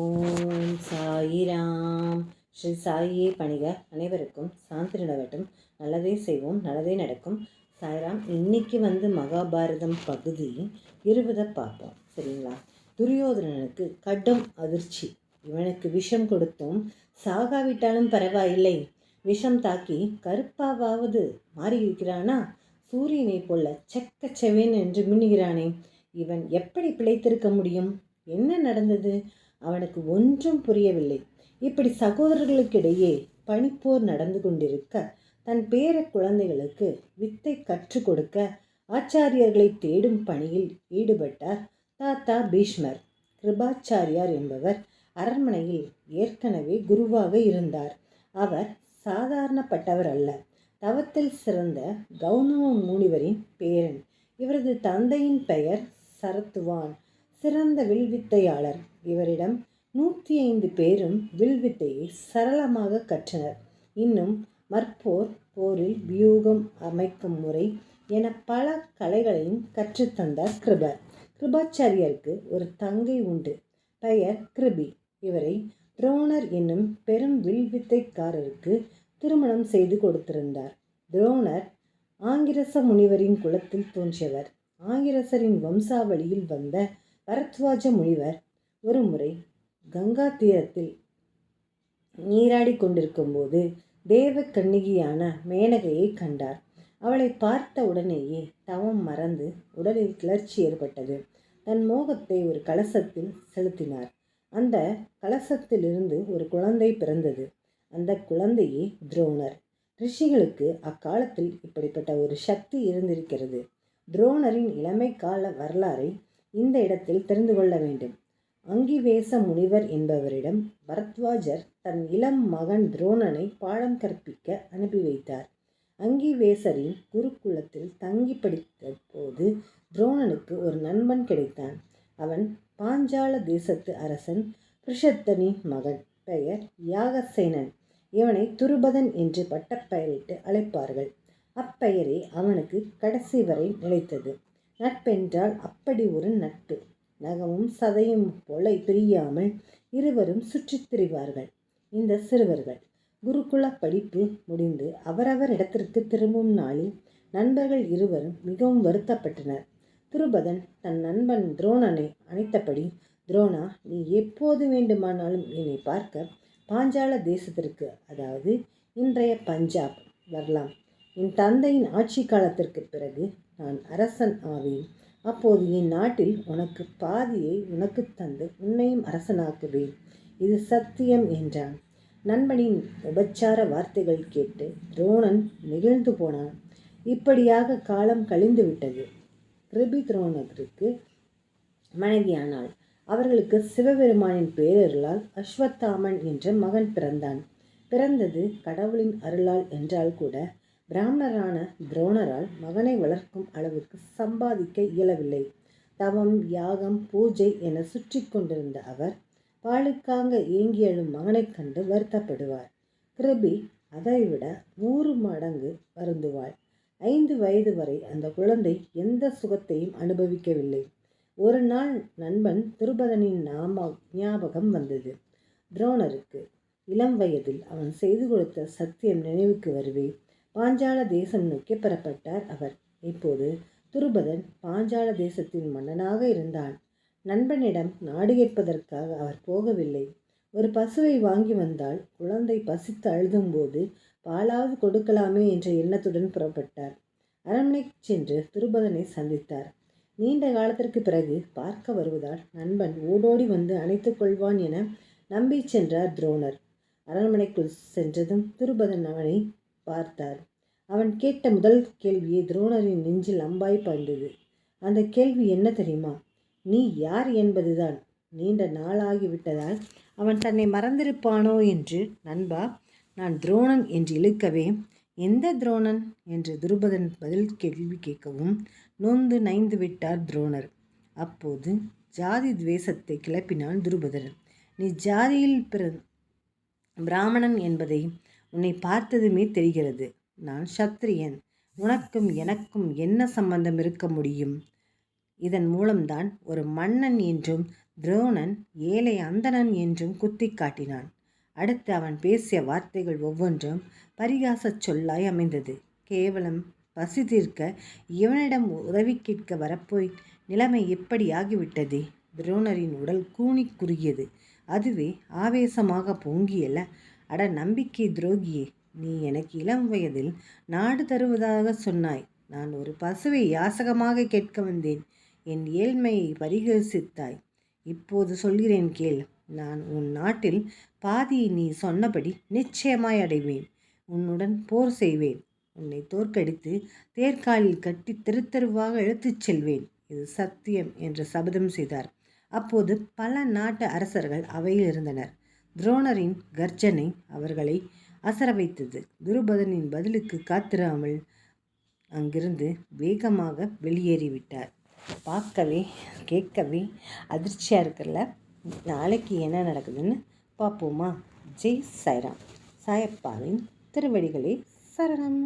ஓம் சாயிராம். ஸ்ரீ சாயியை பணிக. அனைவருக்கும் சாந்தி நிலவட்டும். நல்லதே செய்வோம் நல்லதே நடக்கும். சாய்ராம் இன்னைக்கு வந்து மகாபாரதம் பகுதி இருபதை பார்ப்போம். சரிங்களா? துரியோதனனுக்கு கடும் அதிர்ச்சி. இவனுக்கு விஷம் கொடுத்தும் சாகாவிட்டாலும் பரவாயில்லை. விஷம் தாக்கி கருப்பாவது மாறியிருக்கிறானா சூரியனை போல செக்கச்செவேன் என்று மின்னுகிறானே. இவன் எப்படி பிழைத்திருக்க முடியும்? என்ன நடந்தது? அவனுக்கு ஒன்றும் புரியவில்லை. இப்படி சகோதரர்களுக்கிடையே பனிப்போர் நடந்து கொண்டிருக்க தன் பேர குழந்தைகளுக்கு வித்தை கற்றுக் கொடுக்க ஆச்சாரியர்களை தேடும் பணியில் ஈடுபட்டார் தாத்தா பீஷ்மர். கிருபாச்சாரியார் என்பவர் அரண்மனையில் ஏற்கனவே குருவாக இருந்தார். அவர் சாதாரணப்பட்டவர் அல்ல. தவத்தில் சிறந்த கௌதம முனிவரின் பேரன். இவரது தந்தையின் பெயர் சரத்துவான் சிறந்த வில்வித்தையாளர். இவரிடம் நூற்றி ஐந்து பேரும் வில்வித்தையை சரளமாக கற்றனர். இன்னும் மற்போர் போரில் வியூகம் அமைக்கும் முறை என பல கலைகளையும் கற்றுத்தந்தார் கிருபர். கிருபாச்சாரியருக்கு ஒரு தங்கை உண்டு. பெயர் கிருபி. இவரை துரோணர் என்னும் பெரும் வில்வித்தைக்காரருக்கு திருமணம் செய்து கொடுத்திருந்தார். துரோணர் ஆங்கிரச முனிவரின் குலத்தில் தோன்றியவர். ஆங்கிரசரின் வம்சாவளியில் வந்த பரத்வாஜ முனிவர் ஒரு முறை கங்கா தீரத்தில் நீராடி கொண்டிருக்கும்போது தேவ கண்ணிகையான மேனகையை கண்டார். அவளை பார்த்த உடனேயே தவம் மறந்து உடலில் கிளர்ச்சி ஏற்பட்டது. தன் மோகத்தை ஒரு கலசத்தில் செலுத்தினார். அந்த கலசத்திலிருந்து ஒரு குழந்தை பிறந்தது. அந்த குழந்தையே துரோணர். ரிஷிகளுக்கு அக்காலத்தில் இப்படிப்பட்ட ஒரு சக்தி இருந்திருக்கிறது. துரோணரின் இளமை கால வரலாறை இந்த இடத்தில் தெரிந்து கொள்ள வேண்டும். அங்கிவேச முனிவர் என்பவரிடம் பரத்வாஜர் தன் இளம் மகன் துரோணனை பாடம் கற்பிக்க அனுப்பி வைத்தார். அங்கிவேசரின் குருகுலத்தில் தங்கி படித்த போது துரோணனுக்கு ஒரு நண்பன் கிடைத்தான். அவன் பாஞ்சால தேசத்து அரசன் பிருஷத்தனின் மகன் பெயர் யாகசேனன். இவனை துருபதன் என்று பட்டப்பெயரிட்டு அழைப்பார்கள். அப்பெயரே அவனுக்கு கடைசி வரை நிலைத்தது. நட்பென்றால் அப்படி ஒரு நட்பு. நகமும் சதையும் போல பிரியாமல் இருவரும் சுற்றித் திரிவார்கள். இந்த சிறுவர்கள் குருகுல படிப்பு முடிந்து அவரவர் இடத்திற்கு திரும்பும் நாளில் நண்பர்கள் இருவரும் மிகவும் வருத்தப்பட்டனர். துருபதன் தன் நண்பன் துரோணனை அணைத்தபடி துரோணா நீ எப்போது வேண்டுமானாலும் என்னை பார்க்க பாஞ்சால தேசத்திற்கு அதாவது இன்றைய பஞ்சாப் வரலாம். என் தந்தையின் ஆட்சி காலத்திற்கு பிறகு நான் அரசன் ஆவேன். அப்போது என் நாட்டில் உனக்கு பாதியை உனக்கு தந்து உன்னையும் அரசனாக்குவேன். இது சத்தியம் என்றான். நண்பனின் உபச்சார வார்த்தைகள் கேட்டு துரோணன் நெகிழ்ந்து போனான். இப்படியாக காலம் கழிந்து விட்டது. கிருபி துரோணருக்கு மனைவியானாள் அவர்களுக்கு சிவபெருமானின் பேரருளால் அஸ்வத்தாமன் என்ற மகன் பிறந்தான். பிறந்தது கடவுளின் அருளால் என்றால் கூட பிராமணரான துரோணரால் மகனை வளர்க்கும் அளவுக்கு சம்பாதிக்க இயலவில்லை. தவம் யாகம் பூஜை என சுற்றி கொண்டிருந்த அவர் பாலுக்காங்க ஏங்கி எழும் மகனைக் கண்டு வருத்தப்படுவார். கிருபி அதைவிட நூறு மடங்கு வருந்துவாள். ஐந்து வயது வரை அந்த குழந்தை எந்த சுகத்தையும் அனுபவிக்கவில்லை. ஒரு நாள் நண்பன் திருபதனின் நாம ஞாபகம் வந்தது. துரோணருக்கு இளம் வயதில் அவன் செய்து கொடுத்த சத்தியம் நினைவுக்கு வருவேன் பாஞ்சால தேசம் நோக்கி பெறப்பட்டார் அவர். இப்போது துருபதன் பாஞ்சால தேசத்தின் மன்னனாக இருந்தான். நண்பனிடம் நாடு கேட்பதற்காக அவர் போகவில்லை. ஒரு பசுவை வாங்கி வந்தால் குழந்தை பசித்து அழுதும்போது பாலாவது கொடுக்கலாமே என்ற எண்ணத்துடன் புறப்பட்டார். அரண்மனைக்கு சென்று துருபதனை சந்தித்தார். நீண்ட காலத்திற்கு பிறகு பார்க்க வருவதால் நண்பன் ஓடோடி வந்து அணைத்துக் கொள்வான் என நம்பி சென்றார் துரோணர். அரண்மனைக்குள் சென்றதும் துருபதன் அவனை பார்த்தார் அவன் கேட்ட முதல் கேள்வியை துரோணரின் நெஞ்சில் அம்பாய் பாய்ந்தது. அந்த கேள்வி என்ன தெரியுமா? நீ யார் என்பதுதான். நீண்ட நாளாகிவிட்டதால் அவன் தன்னை மறந்திருப்பானோ என்று நண்பா நான் துரோணன் என்று இழுக்கவே எந்த துரோணன்? என்று துருபதன் பதில் கேள்வி கேட்கவும் நொந்து நைந்து விட்டார் துரோணர். அப்போது ஜாதி துவேஷத்தை கிளப்பினான் துருபதன் நீ ஜாதியில் பிற பிராமணன் என்பதை உன்னை பார்த்ததுமே தெரிகிறது. நான் சத்திரியன். உனக்கும் எனக்கும் என்ன சம்பந்தம் இருக்க முடியும்? இதன் மூலம்தான் ஒரு மன்னன் என்றும் துரோணன் ஏழை அந்தணன் என்றும் குத்தி காட்டினான். அடுத்து அவன் பேசிய வார்த்தைகள் ஒவ்வொன்றும் பரிகாசச் சொல்லாய் அமைந்தது. கேவலம் பசி தீர்க்க இவனிடம் உதவி கேட்க வரப்போய் நிலைமை எப்படி ஆகிவிட்டதே துரோணரின் உடல் கூணி குறுகியது அதுவே ஆவேசமாக பொங்கியல அட நம்பிக்கை துரோகியே நீ எனக்கு இளம் வயதில் நாடு தருவதாக சொன்னாய். நான் ஒரு பசுவை யாசகமாக கேட்க வந்தேன். என் ஏழ்மையை பரிகரிசித்தாய் இப்போது சொல்கிறேன் கேள் நான் உன் நாட்டில் பாதியை நீ சொன்னபடி நிச்சயமாய் அடைவேன். உன்னுடன் போர் செய்வேன். உன்னை தோற்கடித்து தேர்காலில் கட்டி தெருத்தெருவாக இழுத்துச் செல்வேன். இது சத்தியம் என்று சபதம் செய்தார். அப்போது பல நாட்டு அரசர்கள் அவையில் இருந்தனர். துரோணரின் கர்ஜனை அவர்களை அசர வைத்தது. துருபதனின் பதிலுக்கு காத்திராமல் அங்கிருந்து வேகமாக வெளியேறிவிட்டார். பார்க்கவே கேட்கவே அதிர்ச்சியாக இருக்குல்ல? நாளைக்கு என்ன நடக்குதுன்னு பார்ப்போமா? ஜெய் சாய்ராம். சாயப்பாவின் திருவடிகளே சரணம்.